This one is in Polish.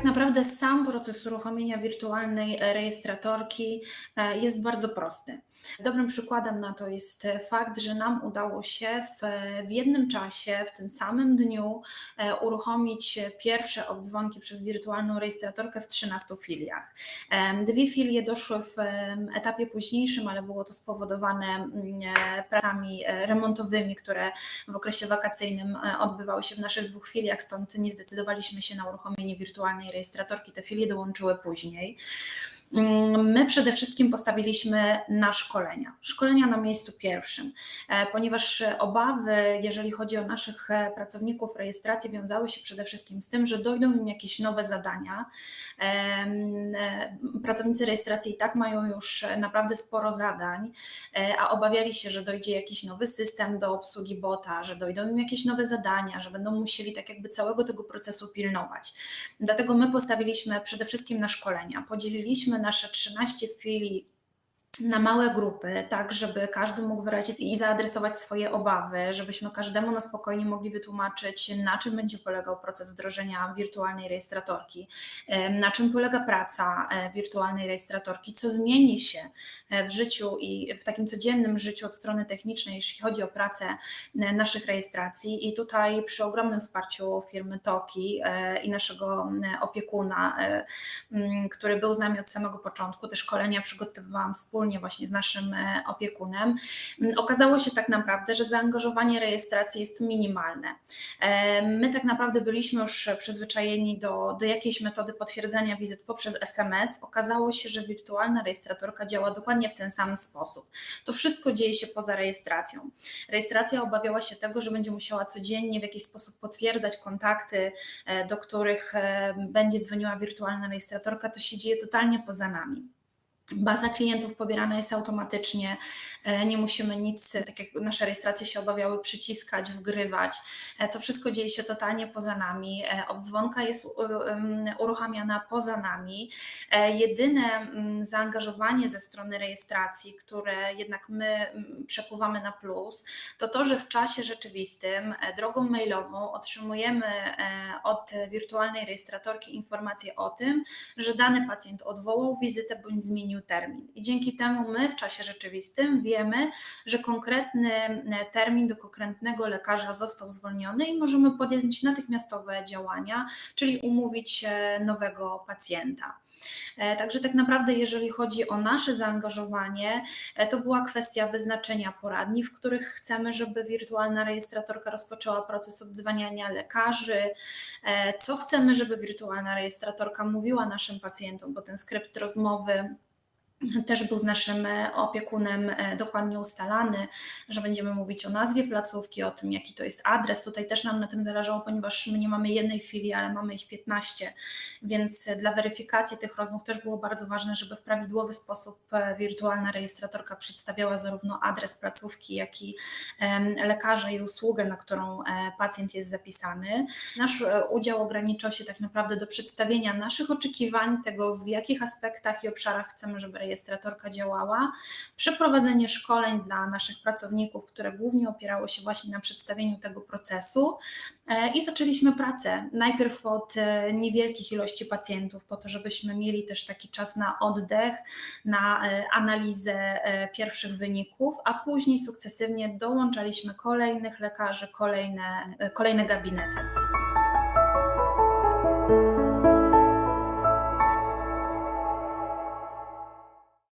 Tak naprawdę sam proces uruchomienia wirtualnej rejestratorki e, jest bardzo prosty. Dobrym przykładem na to jest fakt, że nam udało się w, w jednym czasie, w tym samym dniu e, uruchomić pierwsze obdzwonki przez wirtualną rejestratorkę w 13 filiach. E, dwie filie doszły w etapie późniejszym, ale było to spowodowane mm, pracami remontowymi, które w okresie wakacyjnym odbywały się w naszych dwóch filiach, stąd nie zdecydowaliśmy się na uruchomienie wirtualnej rejestratorki. Te filie dołączyły później. Mm, my przede wszystkim postawiliśmy na szkolenia. Szkolenia na miejscu pierwszym, e, ponieważ obawy, jeżeli chodzi o naszych e, pracowników rejestracji, wiązały się przede wszystkim z tym, że dojdą im jakieś nowe zadania. E, pracownicy rejestracji i tak mają już naprawdę sporo zadań, a obawiali się, że dojdzie jakiś nowy system do obsługi bota, że dojdą im jakieś nowe zadania, że będą musieli tak jakby całego tego procesu pilnować. Dlatego my postawiliśmy przede wszystkim na szkolenia. Podzieliliśmy nasze 13 filii na małe grupy, tak żeby każdy mógł wyrazić i zaadresować swoje obawy, żebyśmy każdemu na spokojnie mogli wytłumaczyć, na czym będzie polegał proces wdrożenia wirtualnej rejestratorki, na czym polega praca e, wirtualnej rejestratorki, co zmieni się e, w życiu i w takim codziennym życiu od strony technicznej, jeśli chodzi o pracę e, naszych rejestracji. I tutaj przy ogromnym wsparciu firmy Toki i naszego opiekuna, który był z nami od samego początku, te szkolenia przygotowywałam wspólnie wspólnie właśnie z naszym e, opiekunem, mm, okazało się tak naprawdę, że zaangażowanie rejestracji jest minimalne. E, my tak naprawdę byliśmy już przyzwyczajeni do, do jakiejś metody potwierdzania wizyt poprzez SMS. Okazało się, że wirtualna rejestratorka działa dokładnie w ten sam sposób. To wszystko dzieje się poza rejestracją. Rejestracja obawiała się tego, że będzie musiała codziennie w jakiś sposób potwierdzać kontakty, e, do których będzie dzwoniła wirtualna rejestratorka. To się dzieje totalnie poza nami. Baza klientów pobierana jest automatycznie, e, nie musimy nic, tak jak nasze rejestracje się obawiały, przyciskać, wgrywać. E, to wszystko dzieje się totalnie poza nami. E, obdzwonka jest uruchamiana poza nami. Jedyne zaangażowanie ze strony rejestracji, które jednak my przepływamy na plus, to to, że w czasie rzeczywistym drogą mailową otrzymujemy od wirtualnej rejestratorki informację o tym, że dany pacjent odwołał wizytę bądź zmienił termin. I dzięki temu my w czasie rzeczywistym wiemy, że konkretny e, termin do konkretnego lekarza został zwolniony i możemy podjąć natychmiastowe działania, czyli umówić nowego pacjenta. E, także tak naprawdę, jeżeli chodzi o nasze zaangażowanie, e, to była kwestia wyznaczenia poradni, w których chcemy, żeby wirtualna rejestratorka rozpoczęła proces obdzwaniania lekarzy, co chcemy, żeby wirtualna rejestratorka mówiła naszym pacjentom, bo ten skrypt rozmowy też był z naszym e, opiekunem e, dokładnie ustalany, że będziemy mówić o nazwie placówki, o tym, jaki to jest adres. Tutaj też nam na tym zależało, ponieważ my nie mamy jednej filii, ale mamy ich 15, więc dla weryfikacji tych rozmów też było bardzo ważne, żeby w prawidłowy sposób e, wirtualna rejestratorka przedstawiała zarówno adres placówki, jak i lekarza i usługę, na którą pacjent jest zapisany. Nasz udział ograniczał się tak naprawdę do przedstawienia naszych oczekiwań, tego w jakich aspektach i obszarach chcemy, żeby rejestratorka działała, przeprowadzenie szkoleń dla naszych pracowników, które głównie opierało się właśnie na przedstawieniu tego procesu. E, i zaczęliśmy pracę. Najpierw od e, niewielkich ilości pacjentów, po to, żebyśmy mieli też taki czas na oddech, na e, analizę pierwszych wyników, a później sukcesywnie dołączaliśmy kolejnych lekarzy, kolejne, kolejne gabinety.